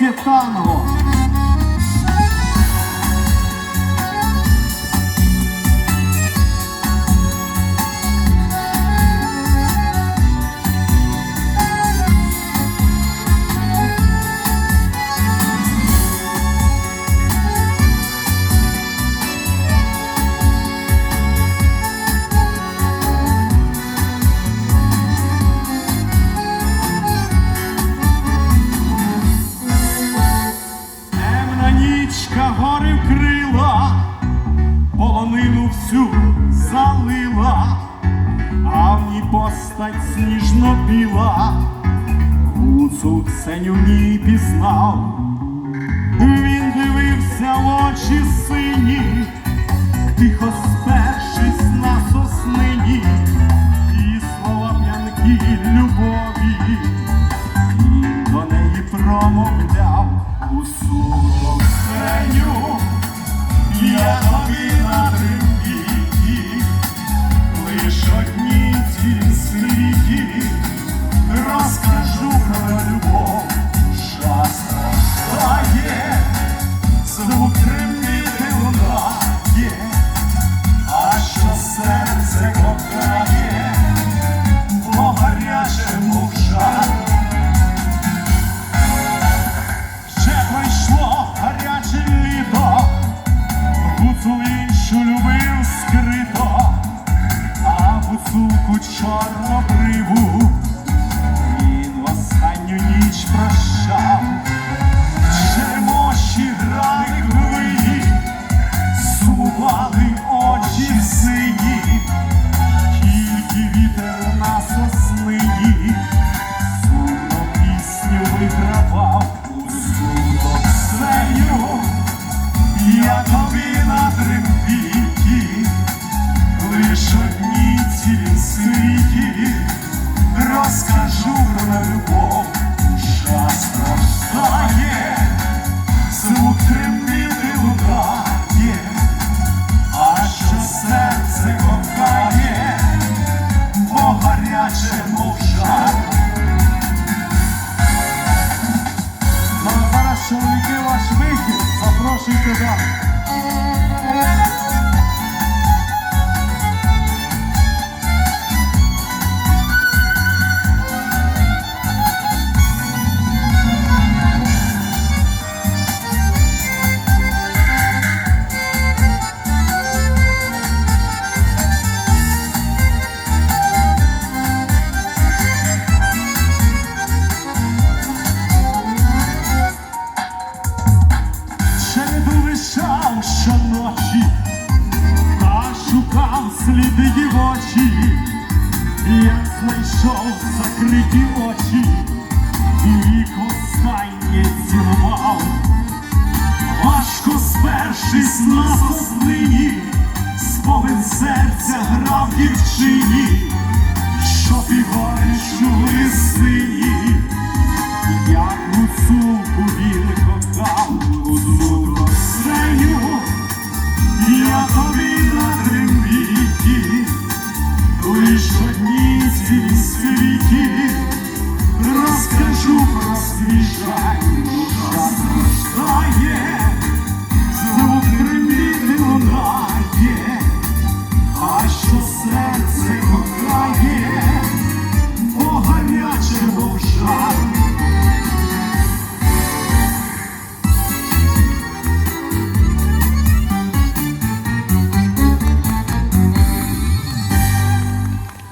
越胖了 всю залила, а в ній постать сніжно біла, Луцу ценю ній пізнав, він дивився в очі сині, тихо спершись на соснині, і слова п'янки любові. її розкажу про любов. дівочі, я знайшов закриті очі, і їх останнє цілував. Важко спершись на соснині, сповин серця грав дівчині, що півориш у лисині, як суку він кохав. хочешь поднять свете, Расскажу про свежа.